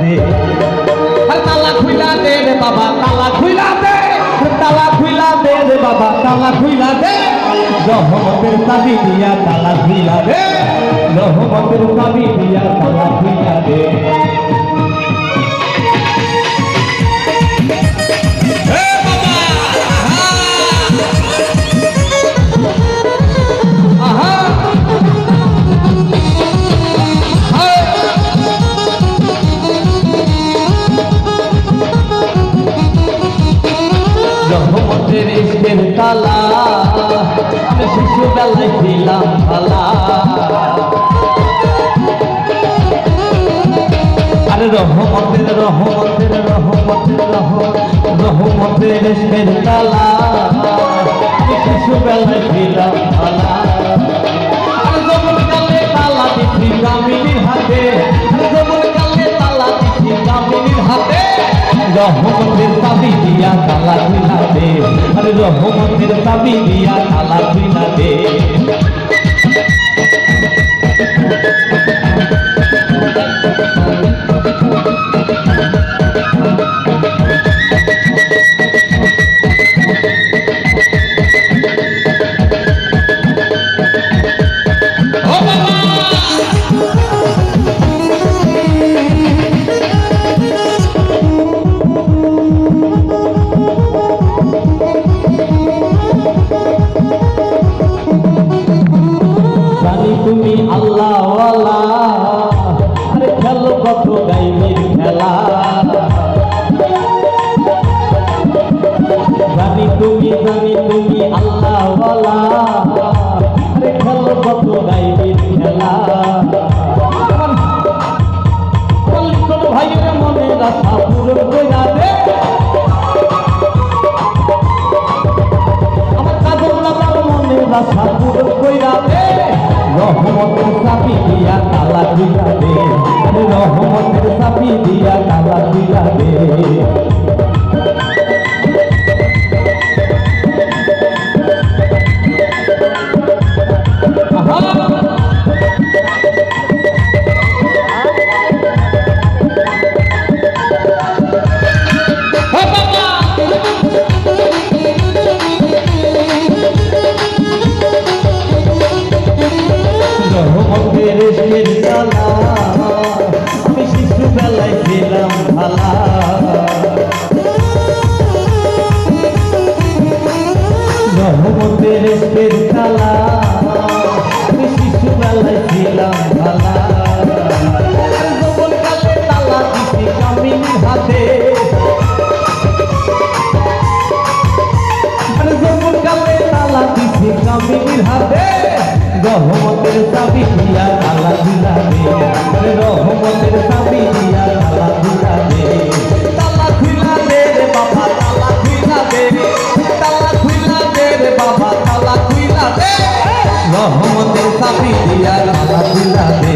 দে তালা খুইলা দে রে বাবা, তালা খুইলা দে। তালা খুইলা দে রে বাবা, তালা খুইলা দে। রহমতের চাবি দিয়া তালা খুইলা দে। রহমতের চাবি দিয়া তালা খুইলা দে। প্রেমের তালা আমি শিশুবেলায় ছিলাম ভালা। আরে রহমতের রহমতের রহমতের রহমত রহমতের প্রেমের তালা আমি শিশুবেলায় ছিলাম ভালা। তালা দিচ্ছি গ্রামীণীর হাতে রহমতের তাবি দিয়া তালা রহমতের চাবি দিয়া তালা খুলা দে। কত গাইবের খেলা। জানি তুমি জানি তুমি আল্লাহ খেলো কত গাইবের খেলা। ভাইয়ের মনে রাখা পুরো আমার কাজল মনে রাখা পুরো রহমত সাপি দিয়া রহমান কামিনীর হাতে। গহমতের চাবি দিয়া তালা দিলা দে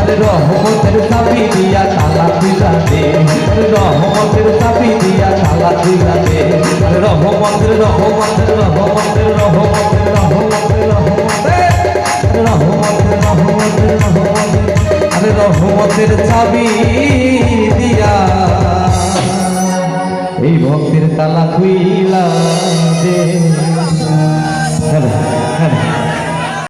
আরে রহমতের চাবি দিয়া তালা দিলা দে আরে রহমতের চাবি দিয়া তালা দিলা দে আরে রহমতের রহমতের রহমতের রহমতের রহমতের রহমতের রহমতের রহমতের রহমতের আরে রহমতের চাবি দিয়া। এই ভক্তের তালা খুইলা দে হ্যাঁ হ্যাঁ।